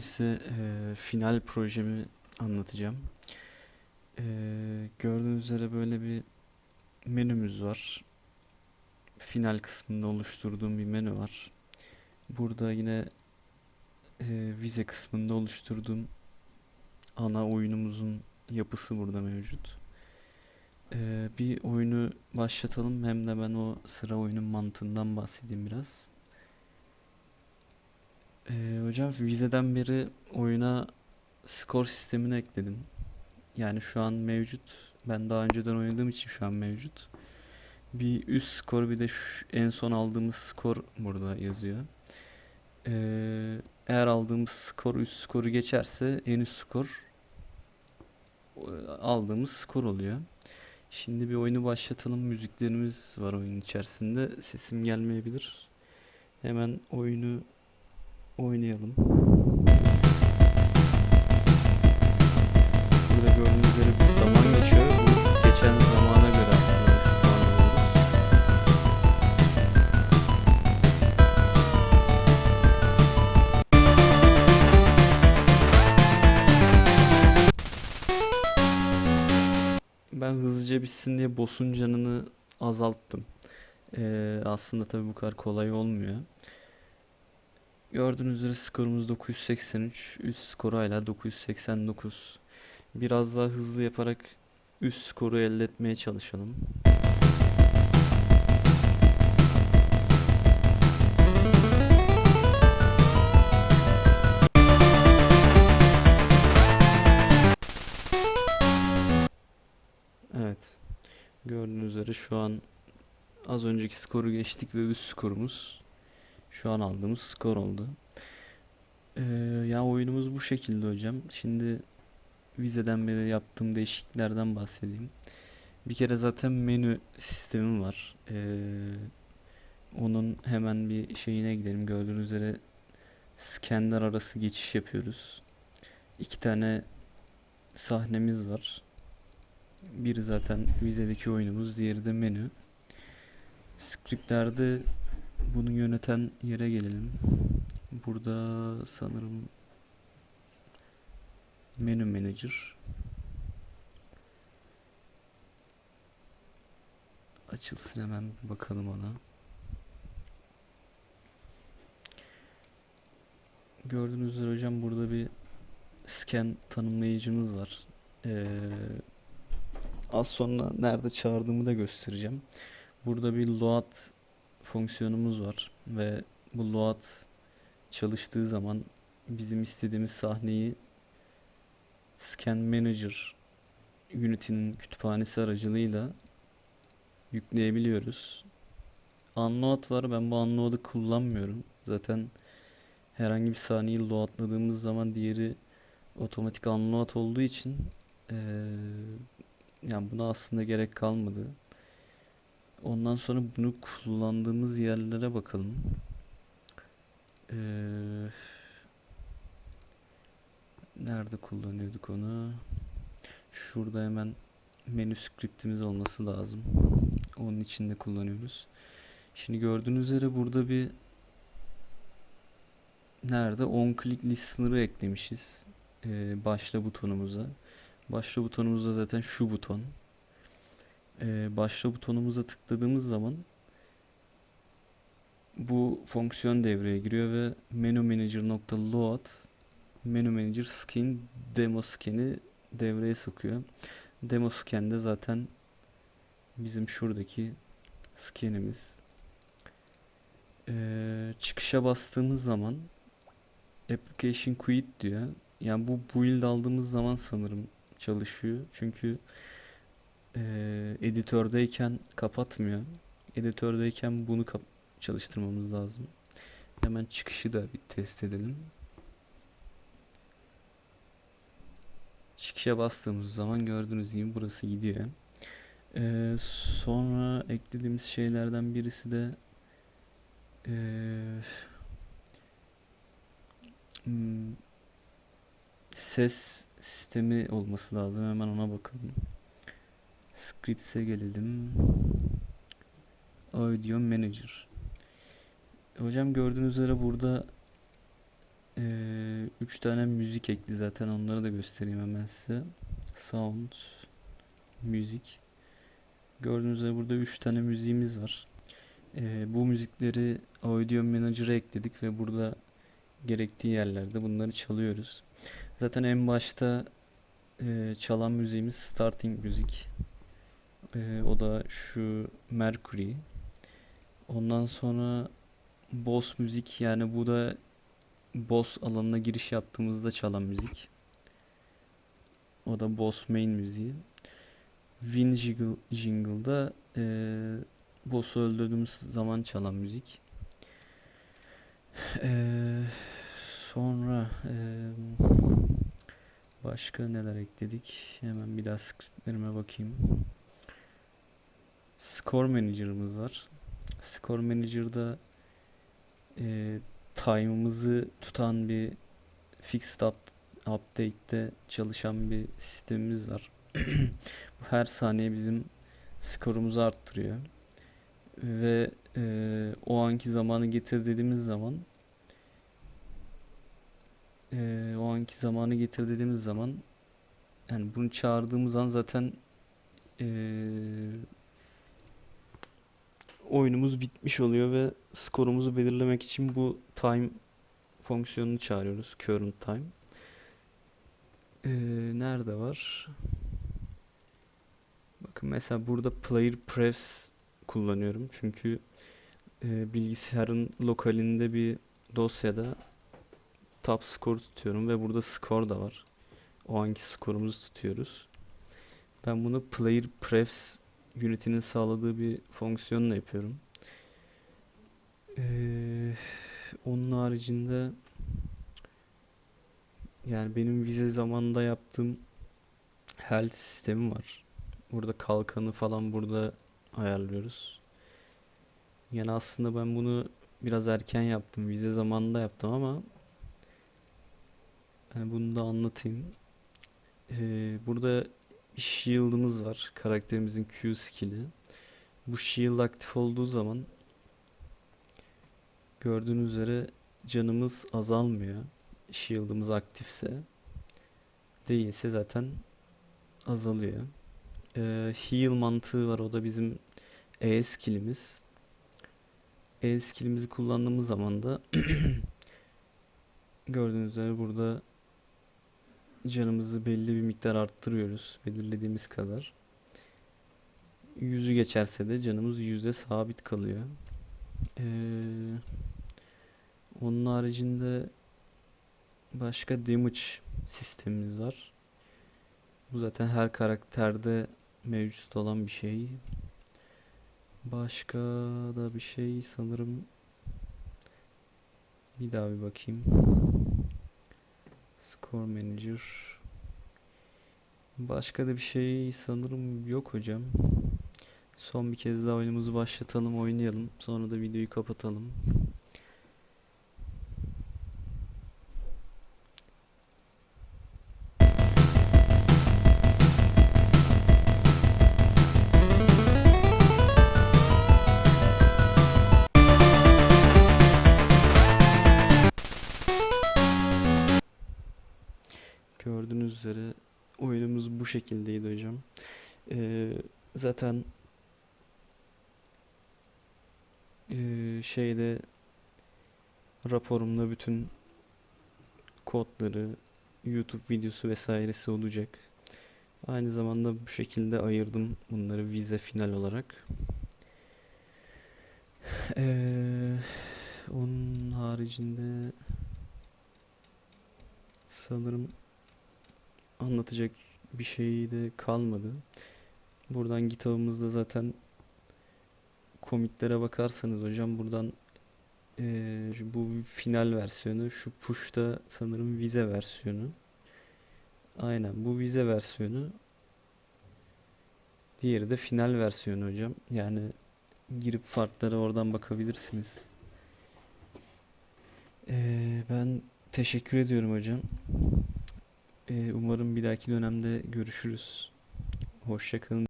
Size eee, final projemi anlatacağım. Eee, gördüğünüz üzere böyle bir menümüz var. Final kısmında oluşturduğum bir menü var. Burada yine eee, vize kısmında oluşturduğum ana oyunumuzun yapısı burada mevcut. Eee, bir oyunu başlatalım hem de ben o sıra oyunun mantığından bahsedeyim biraz. Ee, hocam vizeden beri oyuna skor sistemini ekledim. Yani şu an mevcut. Ben daha önceden oynadığım için şu an mevcut. Bir üst skor bir de şu en son aldığımız skor burada yazıyor. Ee, eğer aldığımız skor üst skoru geçerse en üst skor aldığımız skor oluyor. Şimdi bir oyunu başlatalım. Müziklerimiz var oyunun içerisinde. Sesim gelmeyebilir. Hemen oyunu oynayalım. Burada gördüğünüz üzere bir zaman geçiyor. Bu geçen zamana göre aslında biz. Ben hızlıca bitsin diye boss'un canını azalttım. Ee, aslında tabii bu kadar kolay olmuyor. Gördüğünüz üzere skorumuz 983. Üst skor hala 989. Biraz daha hızlı yaparak üst skoru elde etmeye çalışalım. Evet. Gördüğünüz üzere şu an az önceki skoru geçtik ve üst skorumuz şu an aldığımız skor oldu. Ee, ya oyunumuz bu şekilde hocam. Şimdi vizeden beri yaptığım değişikliklerden bahsedeyim. Bir kere zaten menü sistemim var. Ee, onun hemen bir şeyine gidelim. Gördüğünüz üzere scanner arası geçiş yapıyoruz. İki tane sahnemiz var. Biri zaten vizedeki oyunumuz, diğeri de menü. Scriptlerde bunu yöneten yere gelelim. Burada sanırım menü manager. Açılsın hemen bakalım ona. Gördüğünüz üzere hocam burada bir scan tanımlayıcımız var. Ee, az sonra nerede çağırdığımı da göstereceğim. Burada bir load fonksiyonumuz var ve bu load çalıştığı zaman bizim istediğimiz sahneyi Scan Manager Unity'nin kütüphanesi aracılığıyla yükleyebiliyoruz. Unload var. Ben bu unload'u kullanmıyorum. Zaten herhangi bir sahneyi loadladığımız zaman diğeri otomatik unload olduğu için eee yani buna aslında gerek kalmadı. Ondan sonra bunu kullandığımız yerlere bakalım. Ee, nerede kullanıyorduk onu? Şurada hemen menü scriptimiz olması lazım. Onun içinde kullanıyoruz. Şimdi gördüğünüz üzere burada bir nerede on click listener'ı eklemişiz. Ee, başla butonumuza. Başla butonumuz da zaten şu buton e, başla butonumuza tıkladığımız zaman bu fonksiyon devreye giriyor ve menu manager.load menu manager skin demo skin'i devreye sokuyor. Demo skin zaten bizim şuradaki skinimiz. Ee, çıkışa bastığımız zaman application quit diyor. Yani bu build aldığımız zaman sanırım çalışıyor. Çünkü ee, editördeyken kapatmıyor. Editördeyken bunu çalıştırmamız lazım. Hemen çıkışı da bir test edelim. Çıkışa bastığımız zaman gördüğünüz gibi burası gidiyor. Ee, sonra eklediğimiz şeylerden birisi de hmm, ses sistemi olması lazım. Hemen ona bakalım. Scripts'e gelelim. Audio Manager. Hocam gördüğünüz üzere burada 3 tane müzik ekli zaten onları da göstereyim hemen size. Sound, müzik. Gördüğünüz üzere burada 3 tane müziğimiz var. Ee, bu müzikleri Audio Manager'a ekledik ve burada gerektiği yerlerde bunları çalıyoruz. Zaten en başta e, çalan müziğimiz Starting Müzik. E, o da şu Mercury. Ondan sonra Boss müzik yani bu da Boss alanına giriş yaptığımızda çalan müzik. O da Boss main müziği. Win Jingle, Jingle'da e, Boss'u öldürdüğümüz zaman çalan müzik. E, sonra e, başka neler ekledik? Hemen bir daha scriptlerime bakayım. Score Manager'ımız var. Score Manager'da e, time'ımızı tutan bir fixed up, update'te çalışan bir sistemimiz var. Bu her saniye bizim skorumuzu arttırıyor. Ve e, o anki zamanı getir dediğimiz zaman e, o anki zamanı getir dediğimiz zaman yani bunu çağırdığımız an zaten e, oyunumuz bitmiş oluyor ve skorumuzu belirlemek için bu time fonksiyonunu çağırıyoruz. Current time. Ee, nerede var? Bakın mesela burada player prefs kullanıyorum. Çünkü e, bilgisayarın lokalinde bir dosyada top score tutuyorum ve burada score da var. O anki skorumuzu tutuyoruz. Ben bunu player prefs Unity'nin sağladığı bir fonksiyonla yapıyorum. Ee, onun haricinde yani benim vize zamanında yaptığım health sistemi var. Burada kalkanı falan burada ayarlıyoruz. Yani aslında ben bunu biraz erken yaptım. Vize zamanında yaptım ama hani bunu da anlatayım. Ee, burada shield'ımız var. Karakterimizin Q skill'i. Bu shield aktif olduğu zaman gördüğünüz üzere canımız azalmıyor. Shield'ımız aktifse. Değilse zaten azalıyor. Ee, heal mantığı var. O da bizim E skill'imiz. E skill'imizi kullandığımız zaman da gördüğünüz üzere burada canımızı belli bir miktar arttırıyoruz. Belirlediğimiz kadar. Yüzü geçerse de canımız yüzde sabit kalıyor. Ee, onun haricinde başka damage sistemimiz var. Bu zaten her karakterde mevcut olan bir şey. Başka da bir şey sanırım bir daha bir bakayım. Score Manager. Başka da bir şey sanırım yok hocam. Son bir kez daha oyunumuzu başlatalım, oynayalım. Sonra da videoyu kapatalım. Üzere oyunumuz bu şekildeydi hocam. Ee, zaten ee, şeyde raporumda bütün kodları, YouTube videosu vesairesi olacak. Aynı zamanda bu şekilde ayırdım bunları vize final olarak. Ee, onun haricinde sanırım anlatacak bir şey de kalmadı. Buradan GitHub'ımızda zaten komitlere bakarsanız hocam buradan şu bu final versiyonu şu push'ta sanırım vize versiyonu. Aynen bu vize versiyonu. Diğeri de final versiyonu hocam. Yani girip farklara oradan bakabilirsiniz. Eee, ben teşekkür ediyorum hocam. Eee, umarım bir dahaki dönemde görüşürüz. Hoşça kalın.